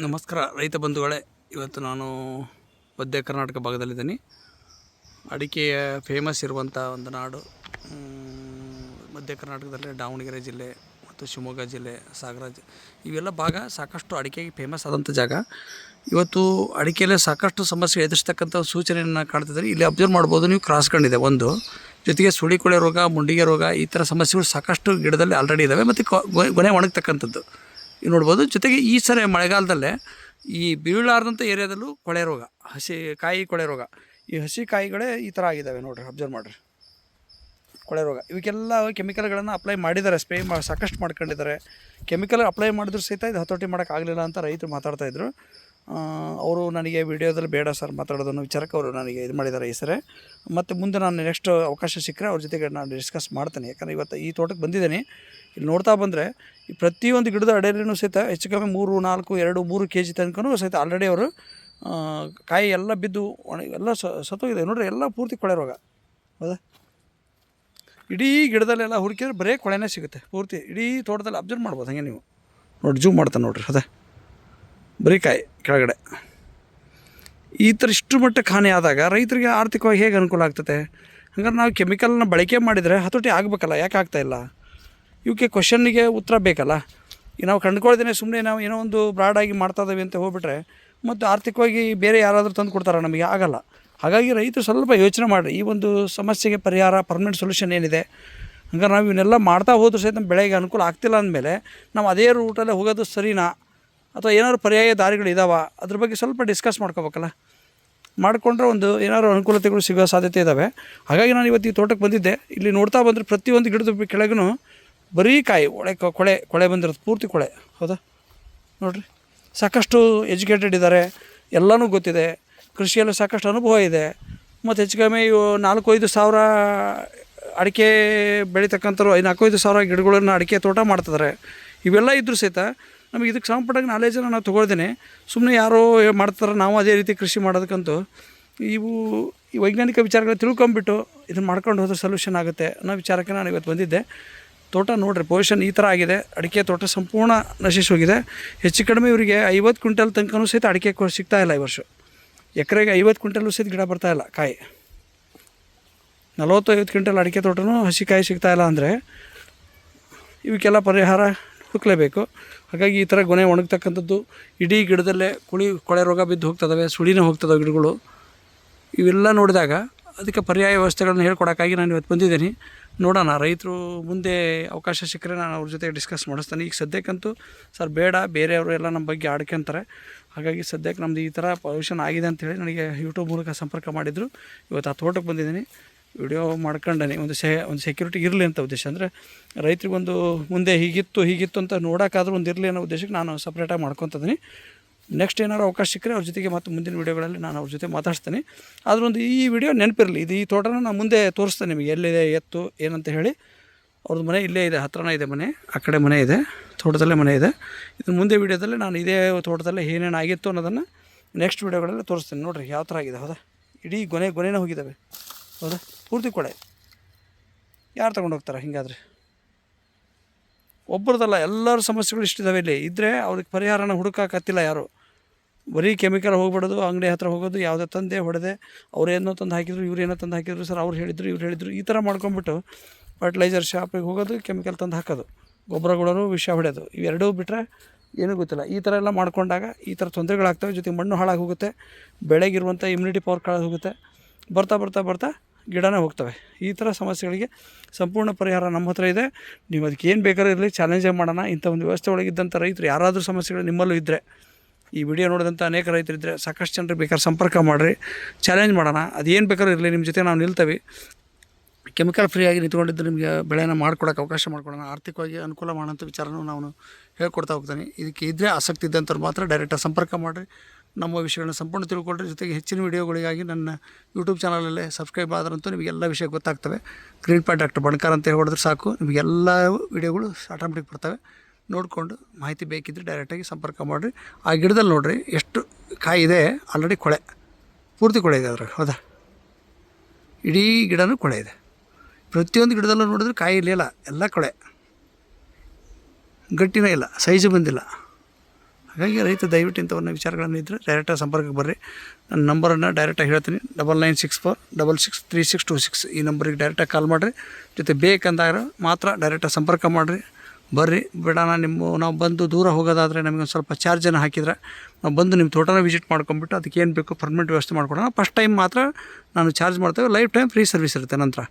ನಮಸ್ಕಾರ, ರೈತ ಬಂಧುಗಳೇ. ಇವತ್ತು ನಾನು ಮಧ್ಯ ಕರ್ನಾಟಕ ಭಾಗದಲ್ಲಿದ್ದೀನಿ. ಅಡಿಕೆಯ ಫೇಮಸ್ ಇರುವಂಥ ಒಂದು ನಾಡು ಮಧ್ಯ ಕರ್ನಾಟಕದಲ್ಲಿ ದಾವಣಗೆರೆ ಜಿಲ್ಲೆ ಮತ್ತು ಶಿವಮೊಗ್ಗ ಜಿಲ್ಲೆ, ಸಾಗರ ಇವೆಲ್ಲ ಭಾಗ ಸಾಕಷ್ಟು ಅಡಿಕೆಗೆ ಫೇಮಸ್ ಆದಂಥ ಜಾಗ. ಇವತ್ತು ಅಡಿಕೆಯಲ್ಲೇ ಸಾಕಷ್ಟು ಸಮಸ್ಯೆ ಎದುರಿಸ್ತಕ್ಕಂಥ ಸೂಚನೆಯನ್ನು ಕಾಣ್ತಿದ್ದಾರೆ ಇಲ್ಲಿ ಅಬ್ಸರ್ವ್ ಮಾಡ್ಬೋದು, ನೀವು ಕ್ರಾಸ್ ಕಂಡಿದೆ. ಒಂದು, ಜೊತೆಗೆ ಸುಳಿಕೊಳೆ ರೋಗ, ಮುಂಡಿಗೆ ರೋಗ, ಈ ಥರ ಸಮಸ್ಯೆಗಳು ಸಾಕಷ್ಟು ಗಿಡದಲ್ಲಿ ಆಲ್ರೆಡಿ ಇದ್ದಾವೆ ಮತ್ತು ಕೊ- ಗೊ- ಗೊನೆ ಒಣಗ್ತಕ್ಕಂಥದ್ದು. ನೋಡ್ಬೋದು, ಜೊತೆಗೆ ಈ ಸರಿ ಮಳೆಗಾಲದಲ್ಲೇ ಈ ಬೀಳಾರ್ದಂಥ ಏರಿಯಾದಲ್ಲೂ ಕೊಳೆ ರೋಗ, ಹಸಿ ಕಾಯಿ ಕೊಳೆ ರೋಗ. ಈ ಹಸಿ ಕಾಯಿಗಳೇ ಈ ಥರ ಆಗಿದ್ದಾವೆ ನೋಡ್ರಿ ಅಬ್ಸರ್ವ್ ಮಾಡಿರಿ. ಕೊಳೆ ರೋಗ. ಇವಕ್ಕೆಲ್ಲ ಕೆಮಿಕಲ್ಗಳನ್ನು ಅಪ್ಲೈ ಮಾಡಿದ್ದಾರೆ ಸ್ಪ್ರೇ ಮಾ, ಸಾಕಷ್ಟು ಮಾಡ್ಕೊಂಡಿದ್ದಾರೆ. ಕೆಮಿಕಲ್ ಅಪ್ಲೈ ಮಾಡಿದ್ರು ಸಹಿತ ಇದು ಹತೋಟಿ ಮಾಡೋಕ್ಕಾಗಲಿಲ್ಲ ಅಂತ ರೈತರು ಮಾತಾಡ್ತಾಯಿದ್ರು ಅವರು ನನಗೆ ವಿಡಿಯೋದಲ್ಲಿ ಬೇಡ ಸರ್ ಮಾತಾಡೋದನ್ನು ವಿಚಾರಕ್ಕೆ ಅವರು ನನಗೆ ಇದು ಮಾಡಿದ್ದಾರೆ ಈ ಸರಿ. ಮತ್ತು ಮುಂದೆ ನಾನು ನೆಕ್ಸ್ಟ್ ಅವಕಾಶ ಸಿಕ್ಕರೆ ಅವ್ರ ಜೊತೆಗೆ ನಾನು ಡಿಸ್ಕಸ್ ಮಾಡ್ತೇನೆ. ಯಾಕಂದರೆ ಇವತ್ತು ಈ ತೋಟಕ್ಕೆ ಬಂದಿದ್ದೀನಿ. ಇಲ್ಲಿ ನೋಡ್ತಾ ಬಂದರೆ ಈ ಪ್ರತಿಯೊಂದು ಗಿಡದ ಅಡೆಯಲ್ಲೂ ಸಹಿತ ಹೆಚ್ಚು ಕಮ್ಮಿ ಮೂರು, ನಾಲ್ಕು, ಎರಡು, ಮೂರು ಕೆ ಜಿ ತನಕನೂ ಸಹಿತ ಆಲ್ರೆಡಿ ಅವರು ಕಾಯಿ ಎಲ್ಲ ಬಿದ್ದು ಒಣ, ಎಲ್ಲ ಸತ್ತೋಗಿದೆ. ನೋಡ್ರಿ, ಎಲ್ಲ ಪೂರ್ತಿ ಕೊಳೆ ರೋಗ. ಹೌದಾ? ಇಡೀ ಗಿಡದಲ್ಲೆಲ್ಲ ಹುಡುಕಿದ್ರೆ ಬರೇ ಕೊಳೆನೇ ಸಿಗುತ್ತೆ. ಪೂರ್ತಿ ಇಡೀ ತೋಟದಲ್ಲಿ ಅಬ್ಸರ್ವ್ ಮಾಡ್ಬೋದು, ಹಾಗೆ ನೀವು. ನೋಡಿ ಜೂಮ್ ಮಾಡ್ತಾನೆ ನೋಡ್ರಿ ಅದೇ ಬರೀ ಕಾಯಿ ಕೆಳಗಡೆ. ಈ ಥರ ಇಷ್ಟು ಮಟ್ಟಕ್ಕೆ ಹಾನಿ ಆದಾಗ ರೈತರಿಗೆ ಆರ್ಥಿಕವಾಗಿ ಹೇಗೆ ಅನುಕೂಲ ಆಗ್ತದೆ? ಹಂಗಾರೆ ನಾವು ಕೆಮಿಕಲ್ನ ಬಳಕೆ ಮಾಡಿದರೆ ಹತೋಟಿ ಆಗಬೇಕಲ್ಲ, ಯಾಕೆ ಆಗ್ತಾ ಇಲ್ಲ? ಇವಕ್ಕೆ ಕ್ವಶನ್ನಿಗೆ ಉತ್ತರ ಬೇಕಲ್ಲ? ಈಗ ನಾವು ಕಂಡುಕೊಳ್ದೇನೆ ಸುಮ್ಮನೆ ನಾವು ಏನೋ ಒಂದು ಬ್ರಾಡಾಗಿ ಮಾಡ್ತಾ ಇದ್ದೀವಿ ಅಂತ ಹೋಗ್ಬಿಟ್ರೆ ಮತ್ತು ಆರ್ಥಿಕವಾಗಿ ಬೇರೆ ಯಾರಾದರೂ ತಂದು ಕೊಡ್ತಾರೆ ನಮಗೆ? ಆಗಲ್ಲ. ಹಾಗಾಗಿ ರೈತರು ಸ್ವಲ್ಪ ಯೋಚನೆ ಮಾಡಿರಿ. ಈ ಒಂದು ಸಮಸ್ಯೆಗೆ ಪರಿಹಾರ ಪರ್ಮನೆಂಟ್ ಸೊಲ್ಯೂಷನ್ ಏನಿದೆ? ಹಂಗಾರೆ ನಾವು ಇವನ್ನೆಲ್ಲ ಮಾಡ್ತಾ ಹೋದ್ರೂ ಸಹಿತ ಬೆಳೆಗೆ ಅನುಕೂಲ ಆಗ್ತಿಲ್ಲ ಅಂದಮೇಲೆ ನಾವು ಅದೇ ರೂಟಲ್ಲೇ ಹೋಗೋದು ಸರಿನಾ? ಅಥವಾ ಏನಾದ್ರು ಪರ್ಯಾಯ ದಾರಿಗಳು ಇದಾವ, ಅದ್ರ ಬಗ್ಗೆ ಸ್ವಲ್ಪ ಡಿಸ್ಕಸ್ ಮಾಡ್ಕೋಬೇಕಲ್ಲ? ಮಾಡಿಕೊಂಡ್ರೆ ಒಂದು ಏನಾದ್ರು ಅನುಕೂಲತೆಗಳು ಸಿಗೋ ಸಾಧ್ಯತೆ ಇದ್ದಾವೆ ಹಾಗಾಗಿ ನಾನು ಇವತ್ತು ಈ ತೋಟಕ್ಕೆ ಬಂದಿದ್ದೆ. ಇಲ್ಲಿ ನೋಡ್ತಾ ಬಂದರೆ ಪ್ರತಿಯೊಂದು ಗಿಡದ ಕೆಳಗೂ ಬರೀ ಕಾಯಿ, ಒಳೆ ಕೊಳೆ ಕೊಳೆ ಬಂದಿರೋದು, ಪೂರ್ತಿ ಕೊಳೆ. ಹೌದಾ? ನೋಡಿರಿ. ಸಾಕಷ್ಟು ಎಜುಕೇಟೆಡ್ ಇದ್ದಾರೆ. ಎಲ್ಲನೂ ಗೊತ್ತಿದೆ. ಕೃಷಿಯಲ್ಲಿ ಸಾಕಷ್ಟು ಅನುಭವ ಇದೆ. ಮತ್ತು ಹೆಚ್ಚು ಕಮ್ಮಿ ಇವು ನಾಲ್ಕು ಐದು ಸಾವಿರ ಅಡಿಕೆ ಬೆಳೀತಕ್ಕಂಥವ್ರು ನಾಲ್ಕೈದು ಸಾವಿರ ಗಿಡಗಳನ್ನು ಅಡಿಕೆ ತೋಟ ಮಾಡ್ತಿದ್ದಾರೆ. ಇವೆಲ್ಲ ಇದ್ದರೂ ಸಹಿತ ನಮಗೆ ಇದಕ್ಕೆ ಸಂಬಂಧಪಟ್ಟಾಗ ನಾಲೇಜನ್ನು ನಾನು ತೊಗೊಳ್ದೇನೆ. ಸುಮ್ಮನೆ ಯಾರೋ ಮಾಡ್ತಾರೆ ನಾವು ಅದೇ ರೀತಿ ಕೃಷಿ ಮಾಡೋದಕ್ಕಂತೂ ಇವು ಈ ವೈಜ್ಞಾನಿಕ ವಿಚಾರಗಳನ್ನ ತಿಳ್ಕೊಂಬಿಟ್ಟು ಇದನ್ನು ಮಾಡ್ಕೊಂಡು ಹೋದ್ರೆ ಸೊಲ್ಯೂಷನ್ ಆಗುತ್ತೆ ಅನ್ನೋ ವಿಚಾರಕ್ಕೆ ನಾನು ಇವತ್ತು ಬಂದಿದ್ದೆ. ತೋಟ ನೋಡ್ರಿ ಪೊಸಿಷನ್ ಈ ಥರ ಆಗಿದೆ. ಅಡಿಕೆ ತೋಟ ಸಂಪೂರ್ಣ ನಶಿಸಿ ಹೋಗಿದೆ. ಹೆಚ್ಚು ಕಡಿಮೆ ಇವರಿಗೆ ಐವತ್ತು ಕ್ವಿಂಟಲ್ ತನಕನೂ ಸಹಿತ ಅಡಿಕೆ ಸಿಗ್ತಾ ಇಲ್ಲ ಈ ವರ್ಷ. ಎಕರೆಗೆ ಐವತ್ತು ಕ್ವಿಂಟಲ್ಲು ಸಹಿತ ಗಿಡ ಬರ್ತಾ ಇಲ್ಲ, ಕಾಯಿ. ನಲವತ್ತು ಐವತ್ತು ಕ್ವಿಂಟಲ್ ಅಡಿಕೆ ತೋಟನೂ ಹಸಿ ಕಾಯಿ ಸಿಗ್ತಾ ಇಲ್ಲ ಅಂದರೆ, ಇವಕ್ಕೆಲ್ಲ ಪರಿಹಾರ ಹುಡುಕ್ಲೇಬೇಕು. ಹಾಗಾಗಿ ಈ ಥರ ಗೊನೆ ಒಣಗ್ತಕ್ಕಂಥದ್ದು ಇಡೀ ಗಿಡದಲ್ಲೇ ಕುಳಿ, ಕೊಳೆ ರೋಗ ಬಿದ್ದು ಹೋಗ್ತದವೆ, ಸುಳಿನೇ ಹೋಗ್ತದವೆ ಗಿಡಗಳು. ಇವೆಲ್ಲ ನೋಡಿದಾಗ ಅದಕ್ಕೆ ಪರ್ಯಾಯ ವ್ಯವಸ್ಥೆಗಳನ್ನು ಹೇಳ್ಕೊಡೋಕ್ಕಾಗಿ ನಾನು ಇವತ್ತು ಬಂದಿದ್ದೀನಿ. ನೋಡೋಣ, ರೈತರು ಮುಂದೆ ಅವಕಾಶ ಸಿಕ್ಕರೆ ನಾನು ಅವ್ರ ಜೊತೆ ಡಿಸ್ಕಸ್ ಮಾಡಿಸ್ತಾನೆ. ಈಗ ಸದ್ಯಕ್ಕಂತೂ ಸರ್ ಬೇಡ, ಬೇರೆಯವರು ಎಲ್ಲ ನಮ್ಮ ಬಗ್ಗೆ ಆಡ್ಕೊಂತಾರೆ. ಹಾಗಾಗಿ ಸದ್ಯಕ್ಕೆ ನಮ್ಮದು ಈ ಥರ ಪೊಲ್ಯೂಷನ್ ಆಗಿದೆ ಅಂತೇಳಿ ನನಗೆ ಯೂಟ್ಯೂಬ್ ಮೂಲಕ ಸಂಪರ್ಕ ಮಾಡಿದರು. ಇವತ್ತು ಆ ತೋಟಕ್ಕೆ ಬಂದಿದ್ದೀನಿ. ವಿಡಿಯೋ ಮಾಡ್ಕೊಂಡೇ ಒಂದು ಸೆ, ಒಂದು ಸೆಕ್ಯೂರಿಟಿ ಇರಲಿ ಅಂತ ಉದ್ದೇಶ. ಅಂದರೆ ರೈತರಿಗೊಂದು ಮುಂದೆ ಹೀಗಿತ್ತು ಹೀಗಿತ್ತು ಅಂತ ನೋಡೋಕ್ಕಾದ್ರೂ ಒಂದು ಇರಲಿ ಅನ್ನೋ ಉದ್ದೇಶಕ್ಕೆ ನಾನು ಸಪ್ರೇಟಾಗಿ ಮಾಡ್ಕೊತಿದ್ದೀನಿ ನೆಕ್ಸ್ಟ್ ಏನಾದ್ರು ಅವಕಾಶ ಸಿಕ್ಕರೆ ಅವ್ರ ಜೊತೆಗೆ ಮತ್ತು ಮುಂದಿನ ವಿಡಿಯೋಗಳಲ್ಲಿ ನಾನು ಅವ್ರ ಜೊತೆ ಮಾತಾಡ್ತೀನಿ ಒಂದು ಈ ವಿಡಿಯೋ ನೆನಪಿರಲಿ. ಇದು ಈ ತೋಟನ ನಾನು ಮುಂದೆ ತೋರಿಸ್ತೇನೆ ನಿಮಗೆ. ಎಲ್ಲಿದೆ, ಎತ್ತು, ಏನಂತ ಹೇಳಿ. ಅವ್ರದ್ದು ಮನೆ ಇಲ್ಲೇ ಇದೆ. ಹತ್ರನೇ ಇದೆ ಮನೆ. ಆ ಕಡೆ ಮನೆ ಇದೆ. ತೋಟದಲ್ಲೇ ಮನೆ ಇದೆ. ಇದು ಮುಂದೆ ವಿಡಿಯೋದಲ್ಲಿ ನಾನು ಇದೇ ತೋಟದಲ್ಲೇ ಏನೇನು ಆಗಿತ್ತು ಅನ್ನೋದನ್ನು ನೆಕ್ಸ್ಟ್ ವಿಡಿಯೋಗಳಲ್ಲಿ ತೋರಿಸ್ತೀನಿ. ನೋಡಿರಿ, ಯಾವ ಥರ ಆಗಿದೆ. ಹೌದಾ? ಇಡೀ ಗೊನೆ, ಗೊನೆನೇ ಹೋಗಿದ್ದಾವೆ ಹೌದಾ? ಪೂರ್ತಿ ಕೊಡೆ. ಯಾರು ತಗೊಂಡು ಹೋಗ್ತಾರೆ ಹಿಂಗಾದ್ರೆ? ಒಬ್ಬರದಲ್ಲ ಎಲ್ಲರ ಸಮಸ್ಯೆಗಳು ಇಷ್ಟಿದ್ದಾವೆ ಇಲ್ಲಿ. ಇದ್ದರೆ ಅವ್ರಿಗೆ ಪರಿಹಾರನ ಹುಡುಕಾಕತ್ತಿಲ್ಲ ಯಾರು. ಬರೀ ಕೆಮಿಕಲ್ ಹೋಗ್ಬಿಡೋದು, ಅಂಗಡಿ ಹತ್ರ ಹೋಗೋದು, ಯಾವುದೇ ತಂದೆ ಹೊಡೆದೆ, ಅವ್ರು ಏನೋ ತಂದು ಹಾಕಿದ್ರು, ಇವ್ರು ಏನೋ ತಂದು ಹಾಕಿದ್ರು, ಸರ್ ಅವ್ರು ಹೇಳಿದ್ರು, ಇವ್ರು ಹೇಳಿದ್ರು, ಈ ಥರ ಮಾಡ್ಕೊಂಬಿಟ್ಟು ಫರ್ಟಿಲೈಸರ್ ಶಾಪಿಗೆ ಹೋಗೋದು ಕೆಮಿಕಲ್ ತಂದು ಹಾಕೋದು. ಗೊಬ್ಬರಗಳೂ ವಿಷ ಹೊಡೆಯೋದು. ಇವೆರಡೂ ಬಿಟ್ಟರೆ ಏನೂ ಗೊತ್ತಿಲ್ಲ. ಈ ಥರ ಎಲ್ಲ ಮಾಡ್ಕೊಂಡಾಗ ಈ ಥರ ತೊಂದರೆಗಳಾಗ್ತವೆ. ಜೊತೆಗೆ ಮಣ್ಣು ಹಾಳಾಗಿ ಹೋಗುತ್ತೆ. ಬೆಳೆಗಿರುವಂಥ ಇಮ್ಯುನಿಟಿ ಪವರ್ ಕಳೆದು ಹೋಗುತ್ತೆ. ಬರ್ತಾ ಬರ್ತಾ ಬರ್ತಾ ಗಿಡನೇ ಹೋಗ್ತವೆ. ಈ ಥರ ಸಮಸ್ಯೆಗಳಿಗೆ ಸಂಪೂರ್ಣ ಪರಿಹಾರ ನಮ್ಮ ಹತ್ರ ಇದೆ. ನೀವು ಅದಕ್ಕೆ ಏನು ಬೇಕಾದ್ರೂ ಇರಲಿ ಚಾಲೆಂಜೇ ಮಾಡೋಣ. ಇಂಥ ಒಂದು ವ್ಯವಸ್ಥೆ ಒಳಗಿದ್ದಂಥ ರೈತರು ಯಾರಾದರೂ ಸಮಸ್ಯೆಗಳು ನಿಮ್ಮಲ್ಲೂ ಇದ್ದರೆ ಈ ವಿಡಿಯೋ ನೋಡಿದಂಥ ಅನೇಕ ರೈತರು ಇದ್ದರೆ ಸಾಕಷ್ಟು ಜನರು ಬೇಕಾದ್ರೆ ಸಂಪರ್ಕ ಮಾಡಿರಿ. ಚಾಲೆಂಜ್ ಮಾಡೋಣ. ಅದೇನು ಬೇಕಾದ್ರೂ ಇರಲಿ, ನಿಮ್ಮ ಜೊತೆ ನಾವು ನಿಲ್ತೇವೆ. ಕೆಮಿಕಲ್ ಫ್ರೀ ಆಗಿ ನಿಂತ್ಕೊಂಡಿದ್ದು ನಿಮಗೆ ಬೆಳೆನ ಮಾಡ್ಕೊಡೋಕೆ ಅವಕಾಶ ಮಾಡ್ಕೊಡೋಣ. ಆರ್ಥಿಕವಾಗಿ ಅನುಕೂಲ ಮಾಡೋಂಥ ವಿಚಾರನೂ ನಾನು ಹೇಳ್ಕೊಡ್ತಾ ಹೋಗ್ತೀನಿ. ಇದಕ್ಕೆ ಇದ್ದರೆ ಆಸಕ್ತಿ ಇದ್ದಂಥವ್ರು ಮಾತ್ರ ಡೈರೆಕ್ಟಾಗಿ ಸಂಪರ್ಕ ಮಾಡಿರಿ. ನಮ್ಮ ವಿಷಯಗಳನ್ನ ಸಂಪೂರ್ಣ ತಿಳ್ಕೊಳ್ಳ್ರಿ ಜೊತೆಗೆ ಹೆಚ್ಚಿನ ವಿಡಿಯೋಗಳಿಗಾಗಿ ನನ್ನ ಯೂಟ್ಯೂಬ್ ಚಾನಲಲ್ಲೇ ಸಬ್ಸ್ಕ್ರೈಬ್ ಆದ್ರಂತೂ ನಿಮಗೆಲ್ಲ ವಿಷಯ ಗೊತ್ತಾಗ್ತವೆ. ಗ್ರೀನ್ ಡಾಕ್ಟರ್ ಬಣಕಾರ್ ಅಂತ ಹೇಳಿದ್ರೆ ಸಾಕು. ನಿಮಗೆಲ್ಲ ವಿಡಿಯೋಗಳು ಆಟೋಮೆಟಿಕ್ ಬರ್ತವೆ. ನೋಡಿಕೊಂಡು ಮಾಹಿತಿ ಬೇಕಿದ್ದರೆ ಡೈರೆಕ್ಟಾಗಿ ಸಂಪರ್ಕ ಮಾಡಿರಿ. ಆ ಗಿಡದಲ್ಲಿ ನೋಡಿರಿ, ಎಷ್ಟು ಕಾಯಿ ಇದೆ ಆಲ್ರೆಡಿ ಕೊಳೆ. ಪೂರ್ತಿ ಕೊಳೆ ಇದೆ ಅದ್ರಾಗ ಹೌದಾ? ಇಡೀ ಗಿಡನೂ ಕೊಳೆ ಇದೆ. ಪ್ರತಿಯೊಂದು ಗಿಡದಲ್ಲೂ ನೋಡಿದ್ರೆ ಕಾಯಿ ಇರಲಿಲ್ಲ ಎಲ್ಲ ಕೊಳೆ. ಗಟ್ಟಿನೇ ಇಲ್ಲ ಸೈಜು ಬಂದಿಲ್ಲ. ಹಾಗಾಗಿ ರೈತ ದಯವಿಟ್ಟು ಇಂಥವನ್ನ ವಿಚಾರಗಳನ್ನು ಇದ್ದರೆ ಡೈರೆಕ್ಟಾಗಿ ಸಂಪರ್ಕಕ್ಕೆ ಬರ್ರಿ. ನನ್ನ ನಂಬರನ್ನು ಡೈರೆಕ್ಟಾಗಿ ಹೇಳ್ತೀನಿ. Double nine six four double six three six two six ಈ ನಂಬರಿಗೆ ಡೈರೆಕ್ಟಾಗಿ ಕಾಲ್ ಮಾಡಿರಿ. ಜೊತೆ ಬೇಕಂದಾಗ ಮಾತ್ರ ಡೈರೆಕ್ಟಾಗಿ ಸಂಪರ್ಕ ಮಾಡಿರಿ. ಬರ್ರಿ. ಬಿಡೋಣ, ನಿಮ್ಮ ನಾವು ಬಂದು ದೂರ ಹೋಗೋದಾದರೆ ನಮಗೆ ಒಂದು ಸ್ವಲ್ಪ ಚಾರ್ಜನ್ನು ಹಾಕಿದ್ರೆ ನಾವು ಬಂದು ನಿಮ್ಮ ತೋಟನ ವಿಸಿಟ್ ಮಾಡ್ಕೊಂಬಿಟ್ಟು ಅದಕ್ಕೆ ಏನು ಬೇಕು ಪರ್ಮನೆಂಟ್ ವ್ಯವಸ್ಥೆ ಮಾಡ್ಕೊಡೋಣ. ಫಸ್ಟ್ ಟೈಮ್ ಮಾತ್ರ ನಾನು ಚಾರ್ಜ್ ಮಾಡ್ತೇವೆ. ಲೈಫ್ ಟೈಮ್ ಫ್ರೀ ಸರ್ವಿಸ್ ಇರುತ್ತೆ ನಂತರ.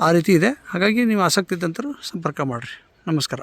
ಆ ರೀತಿ ಇದೆ. ಹಾಗಾಗಿ ನೀವು ಆಸಕ್ತಿ ಇದ್ದಂತರೂ ಸಂಪರ್ಕ ಮಾಡಿರಿ. ನಮಸ್ಕಾರ.